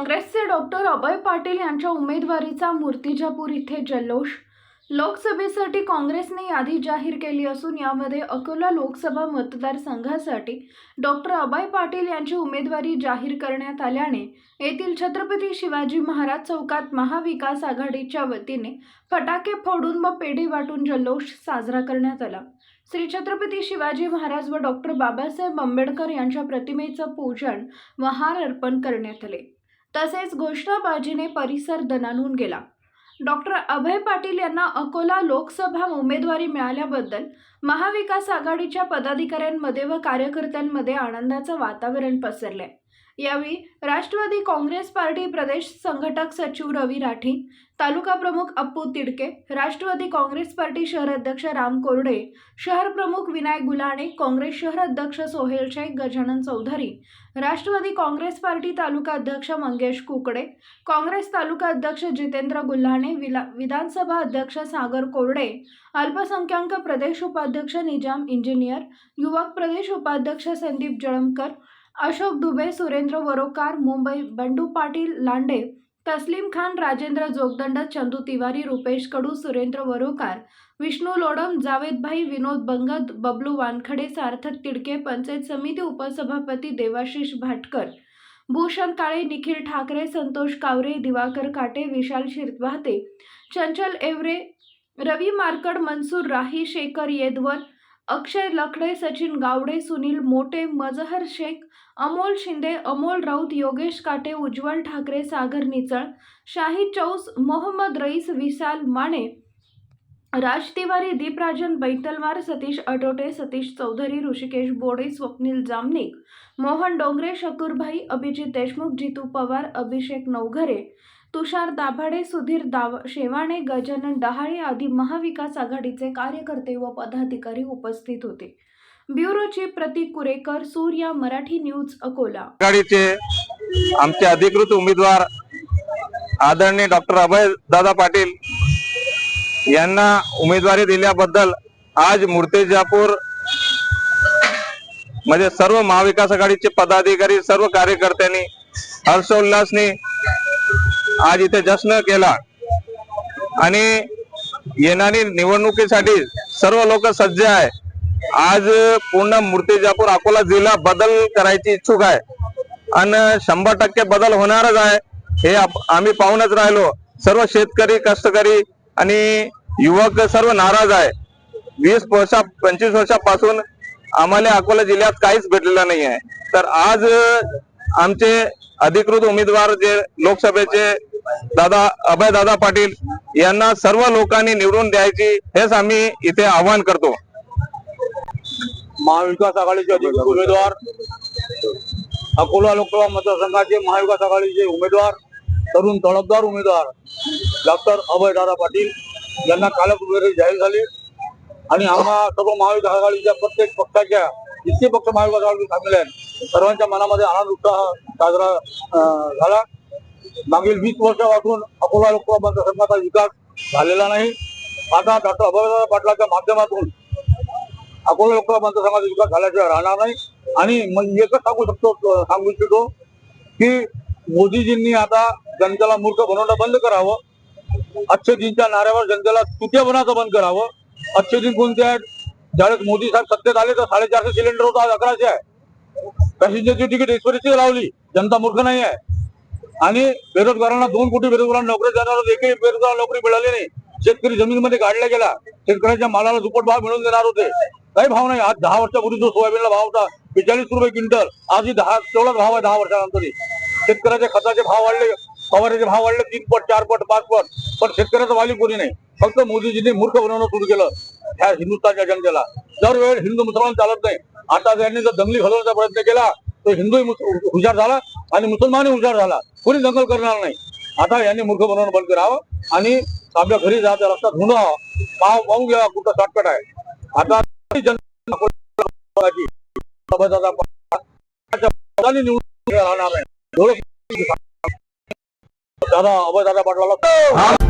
काँग्रेसचे डॉक्टर अभय पाटील यांच्या उमेदवारीचा मूर्तिजापूर इथे जल्लोष. लोकसभेसाठी काँग्रेसने यादी जाहीर केली असून यामध्ये अकोला लोकसभा मतदारसंघासाठी डॉक्टर अभय पाटील यांची उमेदवारी जाहीर करण्यात आल्याने येथील छत्रपती शिवाजी महाराज चौकात महाविकास आघाडीच्या वतीने फटाके फोडून व पेढी वाटून जल्लोष साजरा करण्यात आला. श्री छत्रपती शिवाजी महाराज व डॉक्टर बाबासाहेब आंबेडकर यांच्या प्रतिमेचं पूजन व हार अर्पण करण्यात आले. तसेच घोषणाबाजीने परिसर दणानून गेला. डॉक्टर अभय पाटील यांना अकोला लोकसभा उमेदवारी मिळाल्याबद्दल महाविकास आघाडीच्या पदाधिकाऱ्यांमध्ये व कार्यकर्त्यांमध्ये आनंदाचं वातावरण पसरले यावेळी राष्ट्रवादी काँग्रेस पार्टी प्रदेश संघटक सचिव रवी राठी तालुका प्रमुख अप्पू तिडके राष्ट्रवादी काँग्रेस पार्टी शहर अध्यक्ष राम कोरडे शहर प्रमुख विनायक गुलाणे काँग्रेस शहर अध्यक्ष सोहेल शेख गजानन चौधरी राष्ट्रवादी काँग्रेस पार्टी तालुका अध्यक्ष मंगेश कुकडे काँग्रेस तालुका अध्यक्ष जितेंद्र गुल्हाणे विला विधानसभा अध्यक्ष सागर कोरडे अल्पसंख्याक प्रदेश उपाध्यक्ष निजाम इंजिनियर युवक प्रदेश उपाध्यक्ष संदीप जळमकर अशोक दुबे सुरेंद्र वरोकार मुंबई बंडू पाटील लांडे तस्लीम खान राजेंद्र जोगदंड चंदू तिवारी रुपेश कडू सुरेंद्र वरोकार विष्णू लोडम जावेदभाई विनोद बंगत बबलू वानखडे सार्थक तिडके पंचायत समिती उपसभापती देवाशिष भाटकर भूषण काळे निखिल ठाकरे संतोष कावरे दिवाकर काटे विशाल शिरवाहते चंचल एवरे रवी मार्कड मनसूर राही शेखर येदवर अक्षय लखडे सचिन गावडे सुनील मोटे मजहर शेख अमोल शिंदे अमोल राऊत योगेश काटे उज्ज्वल ठाकरे सागर निचळ शाही चौस मोहम्मद रईस विशाल माने राज तिवारी दीपराजन बैतलवार सतीश अटोटे सतीश चौधरी ऋषिकेश बोडे स्वप्नील जामनिक मोहन डोंगरे शकुरभाई अभिजित देशमुख जितू पवार अभिषेक नवघरे तुषार दाभाडे सुधीर दाव शेवाणे गजानन डहाळे आदी महाविकास आघाडीचे कार्यकर्ते व पदाधिकारी उपस्थित होते. ब्युरोचे प्रतीक कुरेकर सूर्या मराठी न्यूज अकोला. आघाडीचे आमचे अधिकृत उमेदवार आदरणीय डॉक्टर अभय दादा पाटील यांना उमेदवारी दिल्याबद्दल आज मूर्तेजापूरमध्ये सर्व महाविकास आघाडीचे पदाधिकारी सर्व कार्यकर्त्यांनी हर्षोल्लासने आज इथे जश्न केला. आणि येणारी निवडणुकीसाठी सर्व लोक सज्ज आहे. आज पूर्ण मूर्तिजापूर अकोला जिल्हा बदल करायची इच्छुक आहे. आणि शंभर टक्के बदल होणारच आहे. हे आप- आम्ही पाहूनच राहिलो. सर्व शेतकरी कष्टकरी आणि युवक सर्व नाराज आहे. वीस वर्षा पंचवीस वर्षापासून आम्हाला अकोला जिल्ह्यात काहीच भेटलेलं नाही आहे तर आज आमचे अधिकृत उमेदवार जे लोकसभेचे दादा अभय दादा पाटील यांना सर्व लोकांनी निवडून द्यायची हेच आम्ही इथे आवाहन करतो. महाविकास आघाडीचे अधिकृत उमेदवार अकोला लोकसभा मतदारसंघाचे महाविकास आघाडीचे उमेदवार तरुण तडफदार उमेदवार डॉक्टर अभय दादा पाटील यांना कालच उमेदवारी जाहीर झाली. आणि आम्हा सर्व महाविकास आघाडीच्या प्रत्येक पक्षाच्या जितके पक्ष महाविकास आघाडीत सामील आहेत. सर्वांच्या मनामध्ये आनंद उत्साह साजरा झाला. मागील वीस वर्षापासून अकोला लोकसभा मतदारसंघाचा विकास झालेला नाही. आता डॉक्टर अभयदादा पाटलाच्या माध्यमातून अकोला लोकसभा मतदारसंघाचा विकास झाल्याशिवाय राहणार नाही. आणि मग एकच सांगू शकतो सांगू इच्छितो की मोदीजींनी आता जनतेला मूर्ख बनवणं बंद करावं. अक्षयजींच्या नाऱ्यावर जनतेला तुट्या बनाचं बंद करावं. अक्षयजी कोणते आहेत? ज्यावेळेस मोदी साहेब सत्तेत आले तर साडेचारशे सिलेंडर होता आज अकराशे आहे. पॅसेंजरची तिकीट एक्सप्रेसची लावली जनता मूर्ख नाही आहे. आणि बेरोजगारांना दोन कोटी बेरोजगारांना नोकरी देणार एकही बेरोजगार नोकरी मिळाली नाही. शेतकरी जमिनीमध्ये काढला गेला. शेतकऱ्याच्या मालाला दुप्पट भाव मिळवून देणार होते. काही भाव नाही. आज दहा वर्षापूर्वी जो सोयाबीनला भाव होता बेचाळीस रुपये क्विंटल. आजही दहा तेवढाच भाव आहे दहा वर्षानंतर शेतकऱ्याच्या खताचे भाव वाढले फवाऱ्याचे भाव वाढले तीन पट चार पट पाच पट. पण शेतकऱ्याचं वाली कोणी नाही. फक्त मोदीजींनी मूर्ख बनवणं सुरू केलं. ह्या हिंदुस्थानच्या जनतेला. दरवेळ हिंदू मुसलमान चालत नाही. आता त्यांनी जर दंगली घालवण्याचा प्रयत्न केला तो हिंदू हुशार झाला आणि मुसलमानही हुशार झाला. कोणी दंगल करणार नाही. आता यांनी मूर्ख बनवणं बंद करावं आणि आपल्या घरी जायचं रस्ता धुणं पाव पाहून घ्या कुठं शॉर्टकट आहे. आता निवडून राहणार नाही. एवढं दादा पाटलाला